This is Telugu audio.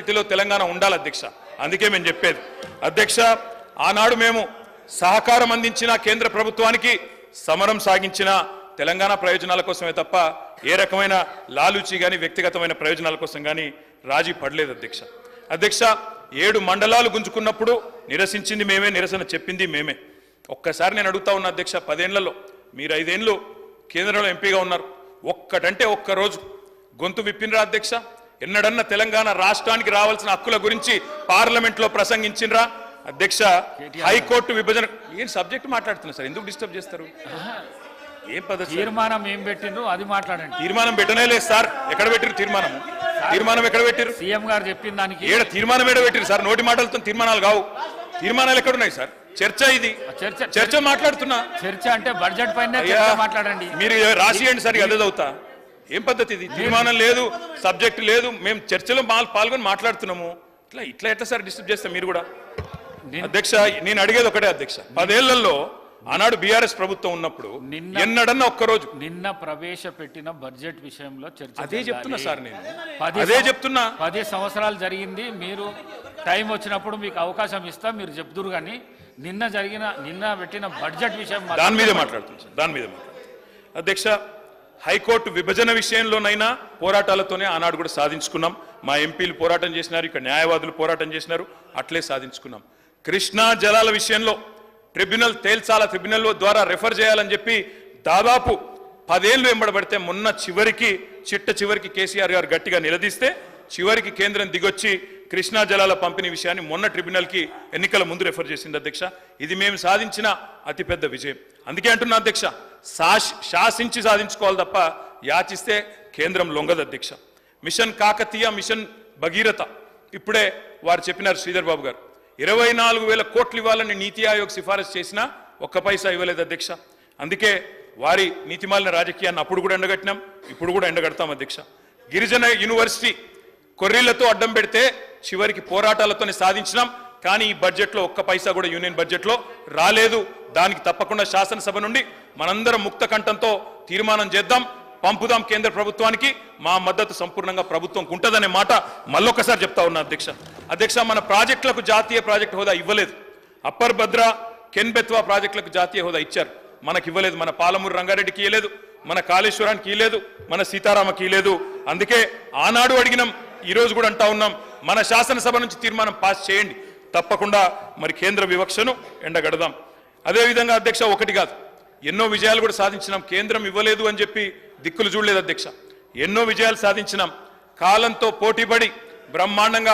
స్థితిలో తెలంగాణ ఉండాలి అధ్యక్ష. అందుకే మేము చెప్పేది. అధ్యక్ష ఆనాడు మేము సహకారం అందించిన కేంద్ర ప్రభుత్వానికి సమరం సాగించిన తెలంగాణ ప్రయోజనాల కోసమే తప్ప ఏ రకమైన లాలూచి కానీ వ్యక్తిగతమైన ప్రయోజనాల కోసం కానీ రాజీ పడలేదు అధ్యక్ష. అధ్యక్ష ఏడు మండలాలు గుంజుకున్నప్పుడు నిరసించింది మేమే నిరసన చెప్పింది మేమే. ఒక్కసారి నేను అడుగుతా ఉన్నా అధ్యక్ష పదేళ్ళలో మీరు ఐదేళ్ళు కేంద్రంలో ఎంపీగా ఉన్నారు. ఒక్కటంటే ఒక్క రోజు గొంతు విప్పినరా అధ్యక్ష? ఎన్నడన్నా తెలంగాణ రాష్ట్రానికి రావాల్సిన హక్కుల గురించి పార్లమెంట్లో ప్రసంగించినరా? అధ్యక్ష హైకోర్టు విభజన ఏం సబ్జెక్ట్ మాట్లాడుతున్నారు సార్? ఎందుకు డిస్టర్బ్ చేస్తారు? ఏం పద్ధతి సార్? తీర్మానం ఏం పెట్టిండ్రు అది మాట్లాడండి. తీర్మానం పెట్టనే లేదు సార్. ఎక్కడ పెట్టిరు తీర్మానం తీర్మానం ఎక్కడ పెట్టిరు సీఎం గారు చెప్పిన దానికి ఏడ తీర్మానం ఏడ పెట్టిరు సార్? నోటి మాటలతో తీర్మానాలు కావు. తీర్మానాలు ఎక్కడున్నాయి సార్? చర్చ ఇది. చర్చ చర్చ మాట్లాడుతున్నా. చర్చ అంటే బడ్జెట్ పైన మాట్లాడండి. మీరు రాసియండి సార్ అదే చదువుతా. ఏం పద్ధతి ఇది? తీర్మానం లేదు సబ్జెక్ట్ లేదు మేము చర్చలో పాల్- పాల్గొని మాట్లాడుతున్నాము. ఇట్లా ఇట్లా ఎట్లా సార్ డిస్టర్బ్ చేస్తాం మీరు కూడా? అధ్యక్ష నేను అడిగేది ఒకటే అధ్యక్ష. పదేళ్ళలో ఆనాడు బీఆర్ఎస్ ప్రభుత్వం ఉన్నప్పుడు నిన్న- ఎన్నడన్నా ఒక్కరోజు నిన్న ప్రవేశపెట్టిన బడ్జెట్ విషయంలో చర్చ అదే. చెప్తున్నా సార్ నేను. అదే చెప్తున్నా. పది సంవత్సరాలు జరిగింది. మీరు టైం వచ్చినప్పుడు మీకు అవకాశం ఇస్తాం మీరు చెప్తురు కానీ నిన్న జరిగిన నిన్న పెట్టిన బడ్జెట్ విషయం దాని మీదే మాట్లాడుతుంది సార్ దాని మీదే మాట్లాడుతుంది అధ్యక్ష హైకోర్టు విభజన విషయంలోనైనా పోరాటాలతోనే ఆనాడు కూడా సాధించుకున్నాం. మా ఎంపీలు పోరాటం చేసినారు ఇక్కడ న్యాయవాదులు పోరాటం చేసినారు అట్లే సాధించుకున్నాం. కృష్ణా జలాల విషయంలో ట్రిబ్యునల్ తేల్చాల ట్రిబ్యునల్ ద్వారా రెఫర్ చేయాలని చెప్పి దాదాపు పదేళ్ళు వెంబడబడితే మొన్న చివరికి చిట్ట చివరికి కేసీఆర్ గారు గట్టిగా నిలదీస్తే చివరికి కేంద్రం దిగొచ్చి కృష్ణా జలాల పంపిణీ విషయాన్ని మొన్న ట్రిబ్యునల్కి ఎన్నికల ముందు రెఫర్ చేసింది అధ్యక్ష. ఇది మేము సాధించిన అతిపెద్ద విజయం. అందుకే అంటున్నా అధ్యక్ష శాసించి సాధించుకోవాలి తప్ప యాచిస్తే కేంద్రం లొంగదు అధ్యక్ష. Mission Kakatiya mission Bhagiratha. ఇప్పుడే వారు చెప్పినారు శ్రీధర్ బాబు గారు. ఇరవై నాలుగు వేల కోట్లు ఇవ్వాలని నీతి ఆయోగ్ సిఫారసు చేసినా ఒక్క పైసా ఇవ్వలేదు అధ్యక్ష. అందుకే వారి నీతిమాలిన రాజకీయాన్ని అప్పుడు కూడా ఎండగట్టినాం ఇప్పుడు కూడా ఎండగడతాం అధ్యక్ష. గిరిజన యూనివర్సిటీ కొర్రీలతో అడ్డం పెడితే చివరికి పోరాటాలతోనే సాధించినాం కానీ ఈ బడ్జెట్లో ఒక్క పైసా కూడా యూనియన్ బడ్జెట్లో రాలేదు. దానికి తప్పకుండా శాసనసభ నుండి మనందరం ముక్త కంఠంతో తీర్మానం చేద్దాం పంపుదాం కేంద్ర ప్రభుత్వానికి. మా మద్దతు సంపూర్ణంగా ప్రభుత్వం ఉంటుందనే మాట మళ్ళొకసారి చెప్తా ఉన్నా అధ్యక్ష. అధ్యక్ష మన ప్రాజెక్టులకు జాతీయ ప్రాజెక్టు హోదా ఇవ్వలేదు. అప్పర్ భద్ర కెన్బెత్వా ప్రాజెక్టులకు జాతీయ హోదా ఇచ్చారు. మనకి ఇవ్వలేదు. మన పాలమూరు రంగారెడ్డికి ఇవ్వలేదు మన కాళేశ్వరానికి ఇవ్వలేదు మన సీతారామకి ఇవ్వలేదు అందుకే ఆనాడు అడిగినాం ఈ రోజు కూడా అంటా ఉన్నాం మన శాసనసభ నుంచి తీర్మానం పాస్ చేయండి. తప్పకుండా మరి కేంద్ర వివక్షను ఎండగడదాం. అదేవిధంగా అధ్యక్ష ఒకటి కాదు. ఎన్నో విజయాలు కూడా సాధించినాం. కేంద్రం ఇవ్వలేదు అని చెప్పి దిక్కులు చూడలేదు అధ్యక్ష. ఎన్నో విజయాలు సాధించినాం. కాలంతో పోటీపడి బ్రహ్మాండంగా